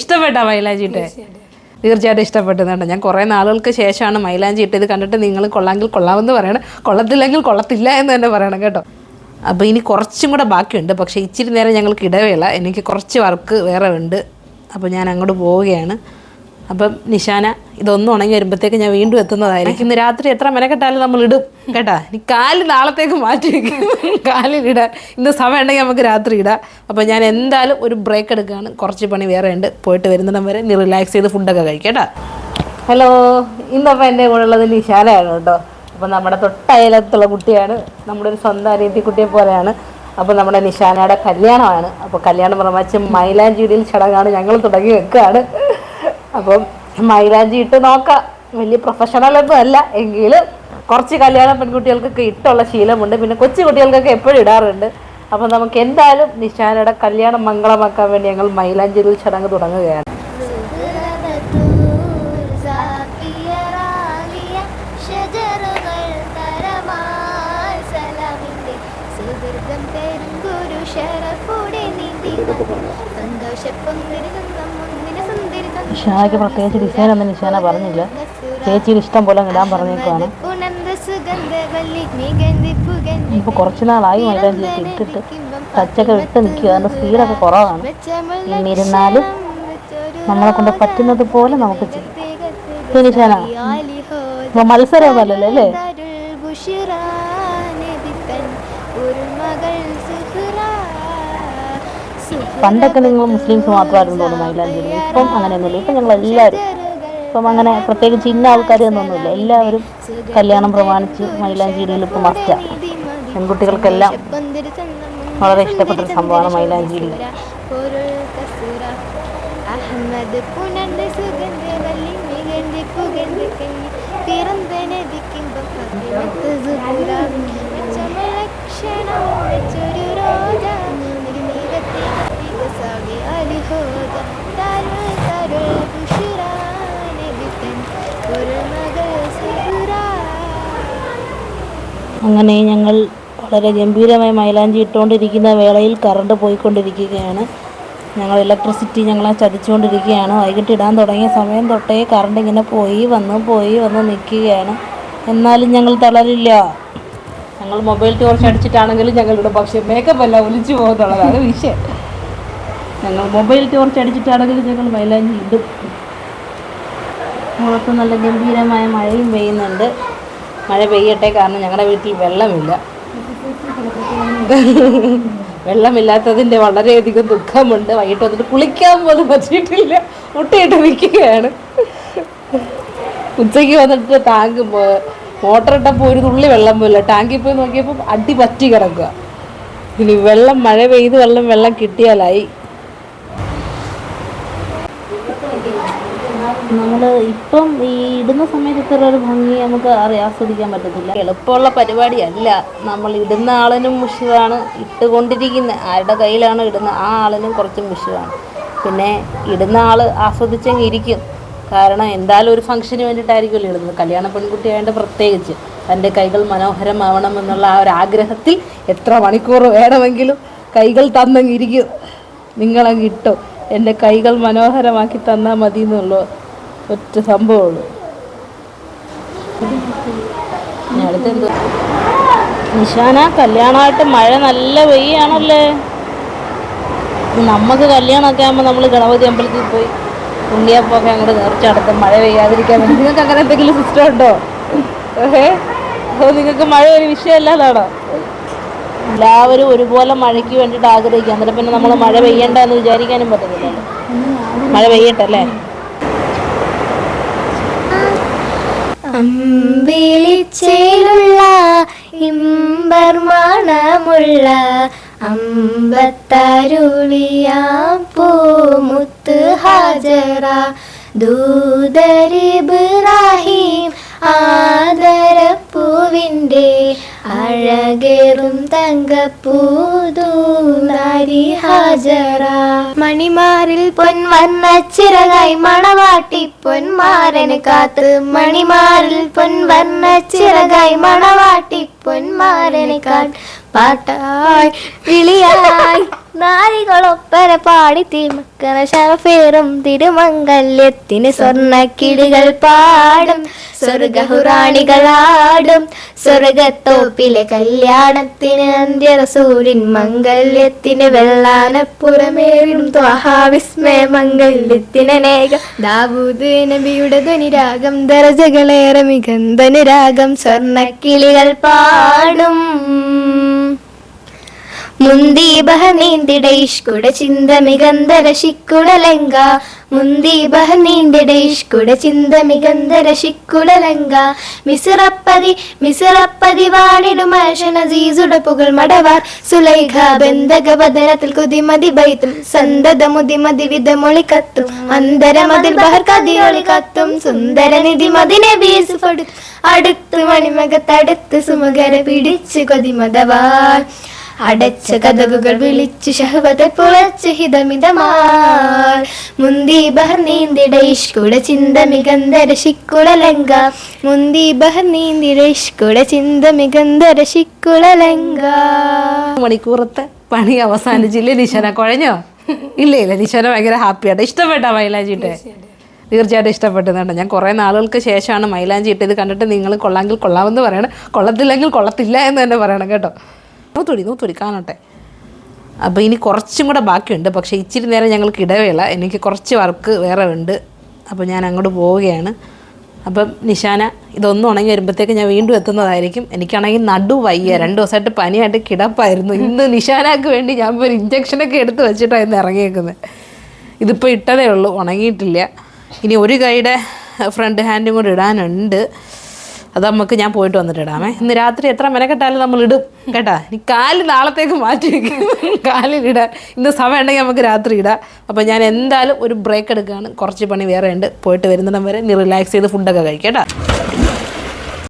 ഇഷ്ടപ്പെട്ടാ മൈലാഞ്ചി ഇട്ട്? തീർച്ചയായിട്ടും. ഇഷ്ടപ്പെട്ടു ഞാൻ കുറേ നാളുകൾക്ക് ശേഷമാണ് മൈലാഞ്ചി ഇട്ടത് കണ്ടിട്ട് നിങ്ങൾ കൊള്ളാമെങ്കിൽ കൊള്ളാമെന്ന് പറയണം. കൊള്ളത്തില്ലെങ്കിൽ കൊള്ളത്തില്ല എന്ന് തന്നെ പറയണം കേട്ടോ. അപ്പോൾ ഇനി കുറച്ചും കൂടെ ബാക്കിയുണ്ട്. പക്ഷേ ഇച്ചിരി നേരം ഞങ്ങൾക്ക് ഇടവേള. എനിക്ക് കുറച്ച് വർക്ക് വേറെ ഉണ്ട്. അപ്പോൾ ഞാൻ അങ്ങോട്ട് പോവുകയാണ്. അപ്പം നിശാന ഇതൊന്നും ഉണങ്ങി വരുമ്പോഴത്തേക്ക് ഞാൻ വീണ്ടും എത്തുന്നതായിരിക്കും. ഇന്ന് രാത്രി എത്ര മെനക്കെട്ടാലും നമ്മൾ ഇടും. കേട്ടാ? ഇനി കാലിൽ നാളത്തേക്ക് മാറ്റി വെക്കും. കാലിലിടാൻ ഇന്ന് സമയം ഉണ്ടെങ്കിൽ നമുക്ക് രാത്രി ഇടാം. അപ്പോൾ ഞാൻ എന്തായാലും ഒരു ബ്രേക്ക് എടുക്കുകയാണ്. കുറച്ച് പണി വേറെ ഉണ്ട്. പോയിട്ട് വരുന്നിടം വരെ നീ റിലാക്സ് ചെയ്ത് ഫുഡൊക്കെ കഴിക്കാം കേട്ടാ? ഹലോ ഇന്നപ്പം എന്റെ കൂടെ ഉള്ളത് നിശാലയാണ് കേട്ടോ. അപ്പം നമ്മുടെ തൊട്ടയലത്തുള്ള കുട്ടിയാണ്. നമ്മുടെ ഒരു സ്വന്തം അനിയത്തി കുട്ടിയെ പോലെയാണ്. അപ്പോൾ നമ്മുടെ നിശാനയുടെ കല്യാണമാണ്. അപ്പോൾ കല്യാണം പ്രമാച്ച് മൈലാഞ്ചിടിയിൽ ചടങ്ങാണ് ഞങ്ങൾ തുടങ്ങി വെക്കുകയാണ്. അപ്പം മൈലാഞ്ചി ഇട്ട് നോക്കാം. വലിയ പ്രൊഫഷണൽ ഒന്നും അല്ല. എങ്കിലും കുറച്ച് കല്യാണ പെൺകുട്ടികൾക്കൊക്കെ ഇട്ടുള്ള ശീലമുണ്ട്. പിന്നെ കൊച്ചു കുട്ടികൾക്കൊക്കെ എപ്പോഴും ഇടാറുണ്ട്. അപ്പം നമുക്ക് എന്തായാലും നിശാനയുടെ കല്യാണം മംഗളമാക്കാൻ വേണ്ടി ഞങ്ങൾ മൈലാഞ്ചിയിൽ ചടങ്ങ് തുടങ്ങുകയാണ്. സുഹൃതം നിശാനയ്ക്ക് പ്രത്യേകിച്ച് ഡിസൈൻ ഒന്നും നിഷാന പറഞ്ഞില്ല. ചേച്ചിയുടെ ഇഷ്ടം പോലെ ഇടാൻ പറഞ്ഞേക്കുവാണ്. ഇപ്പൊ കുറച്ച് നാളായി മൈലാഞ്ചി ചേച്ചി ഇട്ടിട്ട് ടച്ചൊക്കെ വിട്ട് നിൽക്കുക അതിന്റെ സ്പീഡൊക്കെ കുറവാണ്. എന്നിരുന്നാലും നമ്മളെ കൊണ്ട് പറ്റുന്നത് പോലെ നമുക്ക് ചെയ്യാം. ഇപ്പൊ മത്സരമൊന്നുമല്ലല്ലോ അല്ലേ? പണ്ടൊക്കെ നിങ്ങൾ മുസ്ലിംസ് മാത്രമായിരുന്നു തോന്നുന്നു മൈലാഞ്ചേരി. ഇപ്പം അങ്ങനെയൊന്നുമില്ല. ഇപ്പം ഞങ്ങൾ എല്ലാവരും ഇപ്പം അങ്ങനെ പ്രത്യേകിച്ച് ഇന്ന ആൾക്കാരൊന്നുമില്ല എല്ലാവരും കല്യാണം പ്രമാണിച്ച് മൈലാഞ്ചേരിയിൽ ഇപ്പം മസ്റ്റാണ് പെൺകുട്ടികൾക്കെല്ലാം വളരെ ഇഷ്ടപ്പെട്ട ഒരു സംഭവമാണ് മൈലാഞ്ചേരി. അഹമ്മദ് വെച്ചൊരു രോജ. ഒരു അങ്ങനെ ഞങ്ങൾ വളരെ ഗംഭീരമായി മൈലാഞ്ചി ഇട്ടുകൊണ്ടിരിക്കുന്ന വേളയിൽ കറണ്ട് പോയിക്കൊണ്ടിരിക്കുകയാണ്. ഞങ്ങൾ ഇലക്ട്രിസിറ്റി ഞങ്ങളെ ചതിച്ചുകൊണ്ടിരിക്കുകയാണ്. വൈകിട്ട് ഇടാൻ തുടങ്ങിയ സമയം തൊട്ടേ കറണ്ട് ഇങ്ങനെ പോയി വന്ന് പോയി വന്ന് നിൽക്കുകയാണ്. എന്നാലും ഞങ്ങൾ തളരില്ല. ഞങ്ങൾ മൊബൈൽ ടോർച്ച് അടിച്ചിട്ടാണെങ്കിലും ഞങ്ങളുടെ പക്ഷേ മേക്കപ്പ് എല്ലാം ഒലിച്ചു പോകുന്നുള്ളതാണ് വിഷയം. ഞങ്ങൾ മൊബൈൽ ടോർച്ച് അടിച്ചിട്ടാണെങ്കിലും ഞങ്ങൾ മൈലാഞ്ചി ഇടും. മുഖത്ത് നല്ല ഗംഭീരമായ മഴയും പെയ്യുന്നുണ്ട്. മഴ പെയ്യട്ടെ കാരണം ഞങ്ങളുടെ വീട്ടിൽ വെള്ളമില്ല. വെള്ളമില്ലാത്തതിന്റെ വളരെയധികം ദുഃഖമുണ്ട്. വൈകിട്ട് വന്നിട്ട് കുളിക്കാൻ പോലും പറ്റിയിട്ടില്ല. മുട്ടയിട്ട് നിൽക്കുകയാണ് ഉച്ചയ്ക്ക് വന്നിട്ട് ടാങ്ക് മോട്ടർ ഇട്ടപ്പോൾ ഒരു തുള്ളി വെള്ളം പോയില്ല ടാങ്കിൽ പോയി നോക്കിയപ്പോൾ അടി പറ്റി കിടക്കുക ഇനി വെള്ളം മഴ പെയ്ത് വെള്ളം വെള്ളം കിട്ടിയാലായി. നമ്മൾ ഇപ്പം ഈ ഇടുന്ന സമയത്ത് ഇത്ര ഒരു ഭംഗി നമുക്ക് അറിയാൻ ആസ്വദിക്കാൻ പറ്റത്തില്ല. എളുപ്പമുള്ള പരിപാടിയല്ല. നമ്മൾ ഇടുന്ന ആളിനും മുഷിവാണ് ഇട്ടുകൊണ്ടിരിക്കുന്ന. ആരുടെ കയ്യിലാണോ ഇടുന്ന? ആ ആളിനും കുറച്ച് മുഷിവാണ് പിന്നെ ഇടുന്ന ആൾ ആസ്വദിച്ചെങ്കിൽ ഇരിക്കും. കാരണം എന്തായാലും ഒരു ഫംഗ്ഷന് വേണ്ടിയിട്ടായിരിക്കുമല്ലോ ഇടുന്നത്. കല്യാണ പെൺകുട്ടി ആയതുകൊണ്ട് പ്രത്യേകിച്ച് തന്റെ കൈകൾ മനോഹരമാവണം എന്നുള്ള ആ ഒരു ആഗ്രഹത്തിൽ എത്ര മണിക്കൂർ വേണമെങ്കിലും കൈകൾ തന്നെങ്കിരിക്കും നിങ്ങളങ്ങ് ഇട്ടോ. എന്റെ കൈകൾ മനോഹരമാക്കി തന്നാൽ മതി എന്നുള്ളൂ ഒറ്റ സംഭവമുള്ളൂ. അടുത്തെന്തോ? നിശാന കല്യാണമായിട്ട് മഴ നല്ല വെയ്യാണല്ലേ നമുക്ക് കല്യാണമൊക്കെ ആകുമ്പോൾ നമ്മൾ ഗണപതി അമ്പലത്തിൽ പോയി ഉണ്ണിയപ്പൊക്കെ അങ്ങോട്ട് നേർച്ച നടത്തും. മഴ പെയ്യാതിരിക്കാൻ വേണ്ടി. നിങ്ങൾക്ക് അങ്ങനെ എന്തെങ്കിലും സിസ്റ്റം ഉണ്ടോ? ഏഹേ? അപ്പോൾ നിങ്ങൾക്ക് മഴ ഒരു വിഷയമല്ലാതാണോ എല്ലാവരും ഒരുപോലെ മഴയ്ക്ക് വേണ്ടിയിട്ട് ആഗ്രഹിക്കുക. എന്നിട്ട് പിന്നെ നമ്മൾ മഴ പെയ്യണ്ട എന്ന് വിചാരിക്കാനും പറ്റത്തില്ല മഴ പെയ്യട്ടല്ലേ? അമ്പിളിച്ചേലുള്ള ഇമ്പർമാണമുള്ള അമ്പത്തരുളിയാം പൂമുത്ത് ഹാജറ ദൂതരിബ്രാഹിം ആദരപ്പൂവിന്റെ അഴകേറും തങ്കപ്പൂതൂന്നാരി ഹാജറ. മണിമാറിൽ പൊൻവർണ ചിറകായി മണവാട്ടി പൊന്മാരന് കാത്ത്. മണിമാറിൽ പൊൻവർണ ചിറകായി മണവാട്ടി പൊന്മാരന് കാത്ത്. പാട്ടായി വിളിയായി നാരികളൊപ്പര പാടി തീമക്കണ ശരഫേറും തിരുമംഗല്യത്തിന് സ്വർണക്കിളികൾ പാടും. സ്വർഗഹുറാണികളാടും സ്വർഗത്തോപ്പിലെ കല്യാണത്തിന് അന്ത്യറസൂരിൻ മംഗല്യത്തിന് വെള്ളാനപ്പുറമേറും ത്വാഹാവിസ്മയ മംഗല്യത്തിനേകം ദാവൂദ് നബിയുടെ ധ്വനിരാഗം ദരജകളേറെ മികന്ധനുരാഗം സ്വർണക്കിളികൾ പാടും. മുന്ദീപഹ നീന്തിട കുട ചിന്ത മികന്ധര ശിക്കുടലങ്ക മുന്ദീപഹ നീന്തിട കുട ചിന്ത മികന്ധര ശിക്കുടലങ്ക മിസിറപ്പതി മിസിറപ്പതി വാണിടും അശനസീസുട പുകൾ മടവാർ. സുലൈഖ ബന്ധക വദനത്തിൽ കുതിമതി ബൈത്തും. സന്തത മുതിമതി വിധമൊളി കത്തും. അന്തരമതിൽ ബഹർ കതിയൊളി കത്തും. സുന്ദര നിധി മതിനെ ബീസ് അടുത്ത് മണിമകത്തടുത്ത് സുമകര പിടിച്ച് കൊതിമതവാർ. അടച്ച കഥകുകൾ വിളിച്ചു ശഹവത പുളച്ച് ഹിതമിതമാർ. മുന്തി ബഹർ നീന്തിട ഇഷ്കുട ചിന്ത മികന്ധര ശിക്കുളലങ്ക മുന്തി ബഹർ നീന്തിട ഇഷ്കുട ചിന്ത മികന്ധര ശിക്കുളലങ്ക മണിക്കൂറത്തെ പണി അവസാനിച്ചില്ലേ നിശന? കുഴഞ്ഞോ? ഇല്ല ഇല്ല നിശന ഭയങ്കര ഹാപ്പിയായിട്ട് ഇഷ്ടപ്പെട്ടാ മൈലാഞ്ചിട്ട്? തീർച്ചയായിട്ടും ഇഷ്ടപ്പെട്ടുന്നുണ്ട് ഞാൻ കുറേ നാളുകൾക്ക് ശേഷമാണ് മൈലാഞ്ചി ഇട്ടത്. കണ്ടിട്ട് നിങ്ങൾ കൊള്ളാമെങ്കിൽ കൊള്ളാമെന്ന് പറയണം. കൊള്ളത്തില്ലെങ്കിൽ കൊള്ളത്തില്ല എന്ന് തന്നെ പറയണം കേട്ടോ. നൂത്തുടി നൂത്തുടി കാണട്ടെ അപ്പോൾ ഇനി കുറച്ചും കൂടെ ബാക്കിയുണ്ട്. പക്ഷേ ഇച്ചിരി നേരം ഞങ്ങൾക്ക് ഇടവേള. എനിക്ക് കുറച്ച് വർക്ക് വേറെ ഉണ്ട്. അപ്പോൾ ഞാൻ അങ്ങോട്ട് പോവുകയാണ്. അപ്പം നിശാന ഇതൊന്നും ഉണങ്ങി വരുമ്പോഴത്തേക്ക് ഞാൻ വീണ്ടും എത്തുന്നതായിരിക്കും. എനിക്കാണെങ്കിൽ നടു വയ്യ. രണ്ട് ദിവസമായിട്ട് പനിയായിട്ട് കിടപ്പായിരുന്നു. ഇന്ന് നിശാനക്ക് വേണ്ടി ഞാൻ ഒരു ഇഞ്ചക്ഷനൊക്കെ എടുത്ത് വെച്ചിട്ടാണ് ഇന്ന് ഇറങ്ങിയേക്കുന്നത് ഇതിപ്പോൾ ഇട്ടതേ ഉള്ളൂ. ഉണങ്ങിയിട്ടില്ല. ഇനി ഒരു കൈയുടെ ഫ്രണ്ട് ഹാൻഡും കൂടെ ഇടാനുണ്ട്. അത് നമുക്ക് ഞാൻ പോയിട്ട് വന്നിട്ട് ഇടാമേ ഇന്ന് രാത്രി എത്ര മെനക്കെട്ടാലും നമ്മൾ ഇടും കേട്ടാ? ഇനി കാൽ നാളത്തേക്ക് മാറ്റി വെക്കും. കാലിലിടാൻ ഇന്ന് സമയം ഉണ്ടെങ്കിൽ നമുക്ക് രാത്രി ഇടാം. അപ്പോൾ ഞാൻ എന്തായാലും ഒരു ബ്രേക്ക് എടുക്കുകയാണ്. കുറച്ച് പണി വേറെ ഉണ്ട് പോയിട്ട് വരുന്നിടം വരെ നീ റിലാക്സ് ചെയ്ത് ഫുഡൊക്കെ കേട്ടോ?